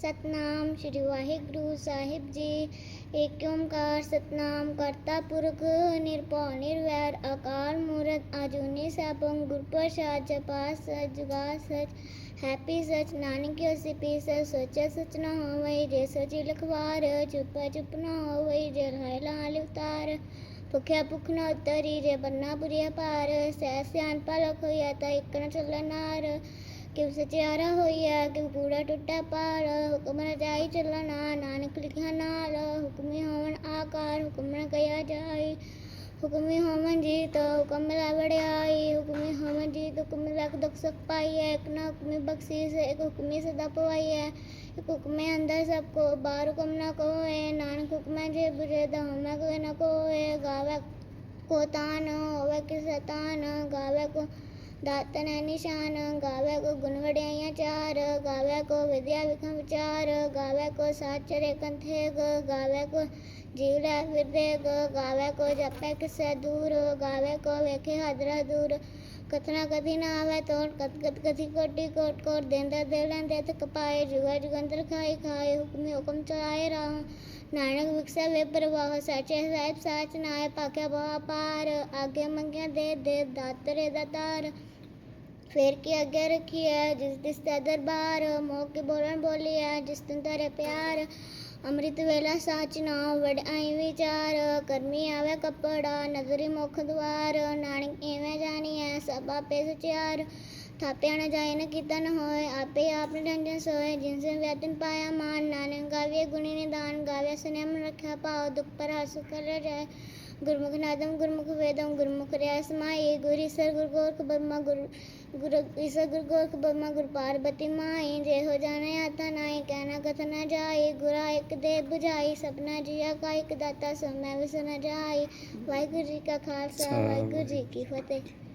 ਸਤਨਾਮ ਸ੍ਰੀ ਵਾਹਿਗੁਰੂ ਸਾਹਿਬ ਜੀ ਏਕ ਓੰਕਾਰ ਸਤਨਾਮ ਕਰਤਾ ਪੁਰਖ ਨਿਰਭਉ ਨਿਰਵੈਰ ਅਕਾਲ ਮੂਰਤ ਆਜੂਨੀ ਸੈਭੰ ਗੁਰ ਪ੍ਰਸਾਦ ਜਪਾ ਸਚ ਜੁਗਾ ਸਚ ਹੈਪੀ ਸਚ ਨਾਨਕ ਹੋਸੀ ਪੀ ਸਚ ਸੋਚਿਆ ਸਚ ਨਾ ਹੋਵਈ ਜੇ ਸੋਚੀ ਲਖਵਾਰ ਚੁੱਪਾ ਚੁੱਪ ਨਾ ਹੋਵਈ ਜੇ ਰਹਿ ਲਾਲ ਉਤਾਰ ਭੁਖਿਆ ਭੁਖ ਨਾ ਉਤਰੀ ਜੇ ਬੰਨਾ ਬੁਰੀਆ ਪਾਰ ਸਹਿ ਸਿਆਨ ਪਲਕ ਹੋਇਆ ਤਾਂ ਇੱਕ ਨ ਚੱਲਨਾਰ ਕਿਵ ਸਚਿਆਰਾ ਹੋਈਆ ਕਿਵ ਕੂੜਾ ਟੁੱਟਾ ਪਾਰ ਹੁਕਮ ਨ ਜਾਈ ਚੱਲਣਾ, ਨਾਨਕ ਲਿਖਿਆ ਨਾਲ, ਹੁਕਮੀ ਹੋਵਨ ਆਕਾਰ, ਹੁਕਮ ਨ ਗਿਆ ਜਾਈ ਹੁਕਮੀ ਹੋਵਨ ਜੀ ਤੋ ਹੁਕਮ ਲਾ ਵੜਿਆਈ ਹੁਕਮੇ ਹੋਵਨ ਜੀ ਹੁਕਮ ਲਖ ਦੁਖ ਸੁਖ ਪਾਈਐ, ਇੱਕ ਨਾ ਹੁਕਮੀ ਬਖਸ਼ੀਸ, ਇੱਕ ਹੁਕਮੀ ਸਦਾ ਪਵਾਈਐ। ਇੱਕ ਹੁਕਮੇ ਅੰਦਰ ਸਭ ਕੋ, ਬਾਹਰ ਹੁਕਮ ਨਾ ਕੋਏ, ਨਾਨਕ ਹੁਕਮੈ ਜੇ ਬੁਝੇ ਦਮ ਮੈਂ ਕੋਈ ਨ ਕੋਏ। ਗਾਵੇ ਕੋ ਤਾਨ, ਹੋਵੇ ਕਿਸ ਤਾਨ, ਗਾਵੇ ਕੋ ਦਾਤਨ ਨਿਸ਼ਾਨ ਗਾਵੇ ਕੋ ਗੁਣ ਵਡਿਆਈਆਂ ਚਾਰ, ਗਾਵੇ ਕੋ ਵਿਦਿਆ ਵਿਖਮ ਵਿਚਾਰ, ਗਾਵੇ ਕੋ ਸਾਚਰੇ ਕੰਥੇ ਗਾਵੇ ਕੋ जीवड़ा फिरते को गावे को जपे किससे दूर हो गावे को वेखे हदरा दूर कथना कथी ना आवे तो कत कत कथी कोटी कोट कोट देंदा देलन देत कपाए जुगा जुगंदर खाए खाए, हुक्मी हुक्म चलाए रहा। नानक विकसा वे प्रवाह, साचे साहेब साच नाय पाके बहा पार, आगे मंगे दे दे दातरे दातार फेर के आगे है, जिस दिस दरबार, मोह के बोलन है, जिस तुम तारे प्यार। ਅੰਮ੍ਰਿਤ ਵੇਲਾ ਸਾਚ ਨਾ ਵੜ ਆਈ ਵਿਚਾਰ, ਕਰਮੀ ਆਵੇ ਕੱਪੜਾ ਨਜ਼ਰੀ ਮੁਖ ਦੁਆਰ, ਨਾਨਕ ਐਵੇਂ ਜਾਣੀ ਸਭ ਆਪੇ ਸਚਿਆਰ। ਥਾਪਿਆ ਨ ਜਾਏ, ਨ ਕੀਤਾ ਨ ਹੋਏ, ਆਪੇ ਆਪ ਨਿਰੰਜਨ ਸੋਏ। ਜਿਨ ਵੈਤਨ ਪਾਇਆ, ਮਾਨ ਨਾਨਕ ਗਾਵੇ, ਗੁਣੀ ਨਿਦਾਨ ਗਾਵੇ ਸਨੇਮ ਰੱਖਿਆ ਪਾਉ ਦੁਖ ਪਰ ਹਸ ਕਰ ਜਾਏ। ਗੁਰਮੁਖ ਨਾਦਮ ਗੁਰਮੁਖ ਵੇਦਮ ਗੁਰਮੁਖ ਰਿਆ ਸਮਾਈ ਗੁਰੀ ਸਰ ਗੁਰ ਗੋਰਖ ਬਰਮਾ ਗੁਰ ਗੁਰ ਈਸਾ ਗੁਰ ਗੋਰਖ ਬਰਮਾ ਗੁਰ ਪਾਰਬਤੀ ਮਾਈ ਜੇ ਹੋ ਜਾਣੇ ਆਤਾ ਨਾਈ ਕਹਿਣਾ ਕਥ ਨਾ ਜਾਈ ਗੁਰਾ ਇੱਕ ਦੇ ਬੁਝਾਈ, ਸਪਨਾ ਜੀਆ ਕਾ ਇੱਕ ਦਾਤਾ, ਸੋ ਮੈਂ ਵਿਸ ਨ ਵਾਹਿਗੁਰੂ ਜੀ ਕਾ ਖਾਲਸਾ, ਵਾਹਿਗੁਰੂ ਜੀ ਕੀ ਫਤਿਹ।